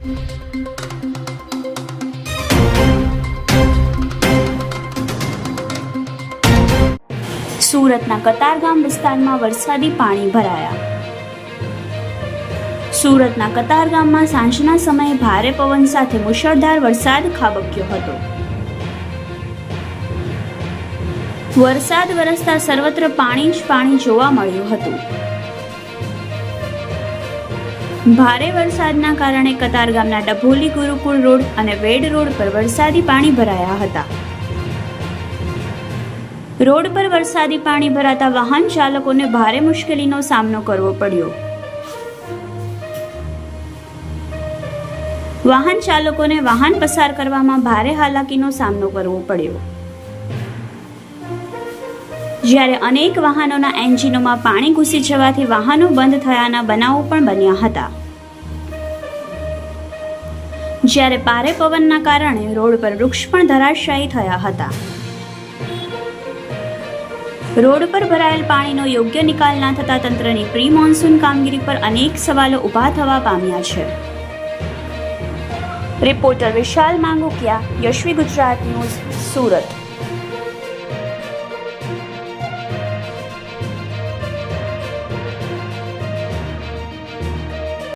સુરતના કતારગામ વિસ્તારમાં વરસાદી પાણી ભરાયા. સુરતના કતારગામમાં સાંજના સમયે ભારે પવન સાથે મુશળધાર વરસાદ ખાબક્યો હતો. વરસાદ વરસતા સર્વત્ર પાણી જ પાણી જોવા મળ્યું હતું. ભારે વરસાદના કારણે કતાર ગામના ડભોલી ગુરુકુળ રોડ અને વેડ રોડ પર વરસાદી પાણી ભરાયા હતા. રોડ પર વરસાદી પાણી ભરાતા વાહન ચાલકોને ભારે મુશ્કેલીનો સામનો કરવો પડ્યો. વાહન ચાલકોને વાહન પસાર કરવામાં ભારે હાલાકીનો સામનો કરવો પડ્યો. જ્યારે અનેક વાહનોના એન્જિનોમાં પાણી ઘૂસી જવાથી વાહનો બંધ થયાના બનાવો પણ બન્યા હતા. જ્યારે ભારે પવનના કારણે રોડ પર વૃક્ષ પણ ધરાશાયી થયા હતા. રોડ પર ભરાયેલ પાણીનો યોગ્ય નિકાલ ના થતા તંત્રની પ્રી મોન્સૂન કામગીરી પર અનેક સવાલો ઊભા થવા પામ્યા છે. Reporter Vishal Mangukiya, Yashvi Gujarat news, Surat.